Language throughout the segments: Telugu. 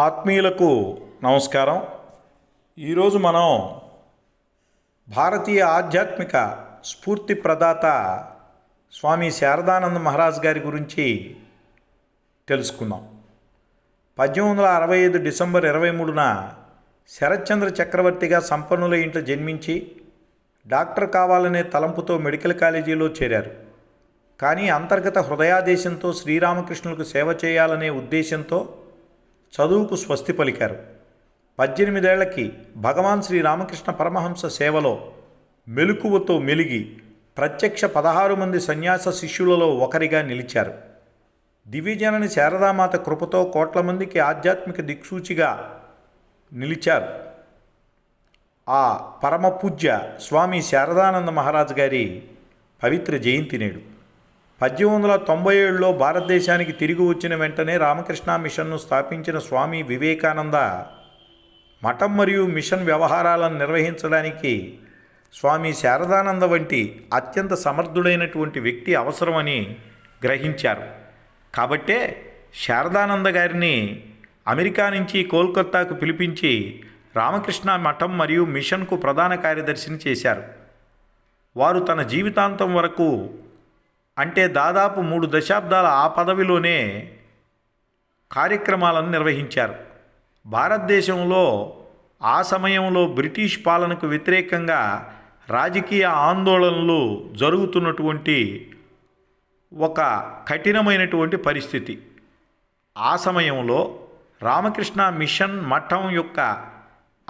ఆత్మీయులకు నమస్కారం. ఈరోజు మనం భారతీయ ఆధ్యాత్మిక స్ఫూర్తి ప్రదాత స్వామి శారదానంద మహారాజ్ గారి గురించి తెలుసుకుందాం. పద్దెనిమిది వందల అరవై ఐదు డిసెంబర్ ఇరవై మూడున శరత్చంద్ర చక్రవర్తిగా సంపన్నుల ఇంట్లో జన్మించి డాక్టర్ కావాలనే తలంపుతో మెడికల్ కాలేజీలో చేరారు. కానీ అంతర్గత హృదయాదేశంతో శ్రీరామకృష్ణులకు సేవ చేయాలనే ఉద్దేశంతో చదువుకు స్వస్తి పలికారు. పద్దెనిమిదేళ్ళకి భగవాన్ శ్రీ రామకృష్ణ పరమహంస సేవలో మెలకువతో మెలిగి ప్రత్యక్ష పదహారు మంది సన్యాస శిష్యులలో ఒకరిగా నిలిచారు. దివ్యజనని శారదామాత కృపతో కోట్ల మందికి ఆధ్యాత్మిక దిక్సూచిగా నిలిచారు. ఆ పరమ పూజ్య స్వామి శారదానంద మహారాజ్ గారి పవిత్ర జయంతి నేడు. పద్దెనిమిది వందల తొంభై ఏడులో భారతదేశానికి తిరిగి వచ్చిన వెంటనే రామకృష్ణ మిషన్ను స్థాపించిన స్వామి వివేకానంద మఠం మరియు మిషన్ వ్యవహారాలను నిర్వహించడానికి స్వామి శారదానంద వంటి అత్యంత సమర్థుడైనటువంటి వ్యక్తి అవసరమని గ్రహించారు. కాబట్టే శారదానంద గారిని అమెరికా నుంచి కోల్కత్తాకు పిలిపించి రామకృష్ణ మఠం మరియు మిషన్కు ప్రధాన కార్యదర్శిని చేశారు. వారు తన జీవితాంతం వరకు అంటే దాదాపు మూడు దశాబ్దాల ఆ పదవిలోనే కార్యక్రమాలను నిర్వహించారు. భారతదేశంలో ఆ సమయంలో బ్రిటిష్ పాలనకు వ్యతిరేకంగా రాజకీయ ఆందోళనలు జరుగుతున్నటువంటి ఒక కఠినమైనటువంటి పరిస్థితి. ఆ సమయంలో రామకృష్ణ మిషన్ మఠం యొక్క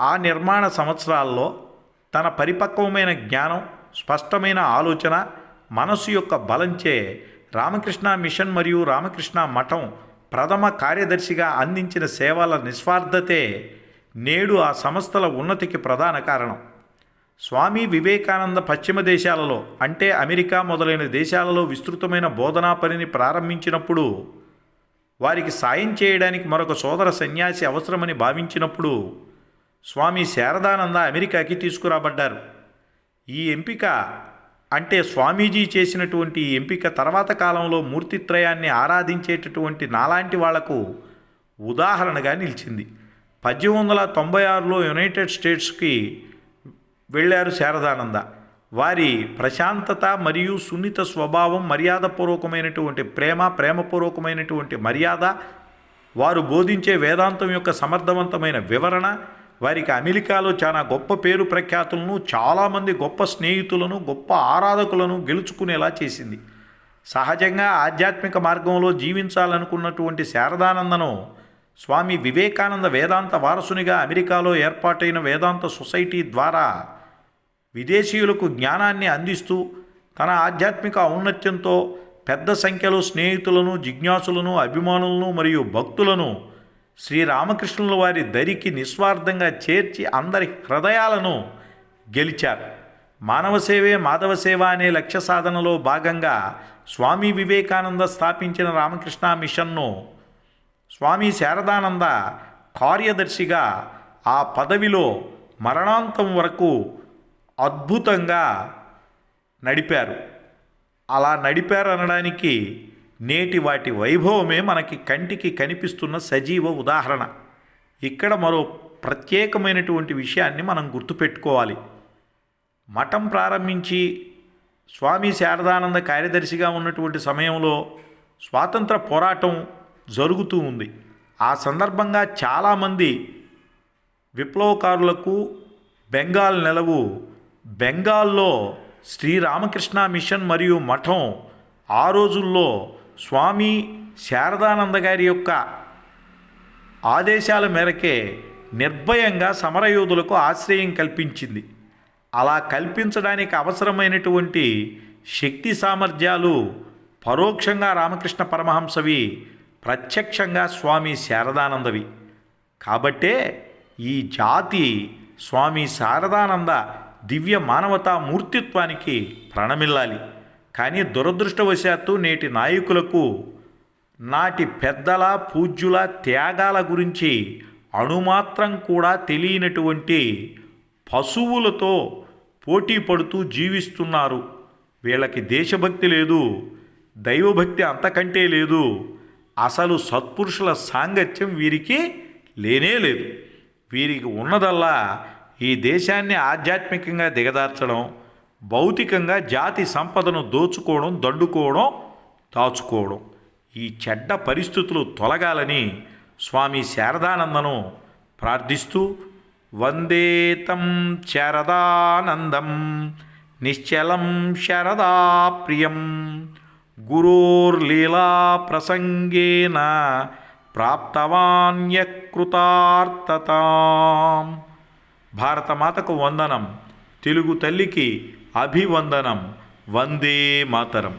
ఆ నిర్మాణ సంవత్సరాల్లో తన పరిపక్వమైన జ్ఞానం స్పష్టమైన ఆలోచన మనస్సు యొక్క బలంచే రామకృష్ణ మిషన్ మరియు రామకృష్ణ మఠం ప్రథమ కార్యదర్శిగా అందించిన సేవల నిస్వార్థతే నేడు ఆ సంస్థల ఉన్నతికి ప్రధాన కారణం. స్వామి వివేకానంద పశ్చిమ దేశాలలో అంటే అమెరికా మొదలైన దేశాలలో విస్తృతమైన బోధనా పనిని ప్రారంభించినప్పుడు వారికి సాయం చేయడానికి మరొక సోదర సన్యాసి అవసరమని భావించినప్పుడు స్వామి శారదానంద అమెరికాకి తీసుకురాబడ్డారు. ఈ ఎంపిక అంటే స్వామీజీ చేసినటువంటి ఎంపిక తర్వాత కాలంలో మూర్తిత్రయాన్ని ఆరాధించేటటువంటి నాలాంటి వాళ్ళకు ఉదాహరణగా నిలిచింది. పద్దెనిమిది వందల తొంభై ఆరులో యునైటెడ్ స్టేట్స్కి వెళ్ళారు శారదానంద. వారి ప్రశాంతత మరియు సున్నిత స్వభావం మర్యాదపూర్వకమైనటువంటి ప్రేమ ప్రేమపూర్వకమైనటువంటి మర్యాద వారు బోధించే వేదాంతం యొక్క సమర్థవంతమైన వివరణ వారికి అమెరికాలో చాలా గొప్ప పేరు ప్రఖ్యాతులను చాలామంది గొప్ప స్నేహితులను గొప్ప ఆరాధకులను గెలుచుకునేలా చేసింది. సహజంగా ఆధ్యాత్మిక మార్గంలో జీవించాలనుకున్నటువంటి శారదానందను స్వామి వివేకానంద వేదాంత వారసునిగా అమెరికాలో ఏర్పాటైన వేదాంత సొసైటీ ద్వారా విదేశీయులకు జ్ఞానాన్ని అందిస్తూ తన ఆధ్యాత్మిక ఔన్నత్యంతో పెద్ద సంఖ్యలో స్నేహితులను జిజ్ఞాసులను అభిమానులను మరియు భక్తులను శ్రీరామకృష్ణుల వారి దరికి నిస్వార్థంగా చేర్చి అందరి హృదయాలను గెలిచారు. మానవ సేవే మాధవ సేవ అనే లక్ష్య సాధనలో భాగంగా స్వామి వివేకానంద స్థాపించిన రామకృష్ణ మిషన్ను స్వామి శారదానంద కార్యదర్శిగా ఆ పదవిలో మరణాంతం వరకు అద్భుతంగా నడిపారు. అలా నడిపారు అనడానికి నేటి వాటి వైభవమే మనకి కంటికి కనిపిస్తున్న సజీవ ఉదాహరణ. ఇక్కడ మరో ప్రత్యేకమైనటువంటి విషయాన్ని మనం గుర్తుపెట్టుకోవాలి. మఠం ప్రారంభించి స్వామి శారదానంద కార్యదర్శిగా ఉన్నటువంటి సమయంలో స్వాతంత్ర పోరాటం జరుగుతూ ఉంది. ఆ సందర్భంగా చాలామంది విప్లవకారులకు బెంగాల్ నెలవు బెంగాల్లో శ్రీరామకృష్ణ మిషన్ మరియు మఠం ఆ రోజుల్లో స్వామి శారదానంద గారి యొక్క ఆదేశాల మేరకే నిర్భయంగా సమరయోధులకు ఆశ్రయం కల్పించింది. అలా కల్పించడానికి అవసరమైనటువంటి శక్తి సామర్థ్యాలు పరోక్షంగా రామకృష్ణ పరమహంసవి ప్రత్యక్షంగా స్వామి శారదానందవి. కాబట్టే ఈ జాతి స్వామి శారదానంద దివ్య మానవతా మూర్తిత్వానికి ప్రణమిల్లాలి. కానీ దురదృష్టవశాత్తు నేటి నాయకులకు నాటి పెద్దల పూజ్యుల త్యాగాల గురించి అణుమాత్రం కూడా తెలియనటువంటి పశువులతో పోటీ పడుతూ జీవిస్తున్నారు. వీళ్ళకి దేశభక్తి లేదు దైవభక్తి అంతకంటే లేదు అసలు సత్పురుషుల సాంగత్యం వీరికి లేనే లేదు. వీరికి ఉన్నదల్లా ఈ దేశాన్ని ఆధ్యాత్మికంగా దిగదార్చడం భౌతికంగా జాతి సంపదను దోచుకోవడం దండుకోవడం దాచుకోవడం. ఈ చెడ్డ పరిస్థితులు తొలగాలని స్వామి శారదానందను ప్రార్థిస్తూ వందేతం శారదానందం నిశ్చలం శారదాప్రియం గురోర్లీలా ప్రసంగేన ప్రాప్తవాన్యకృతార్థతాం. భారతమాతకు వందనం. తెలుగు తల్లికి అభివందనం వందే మాతరం.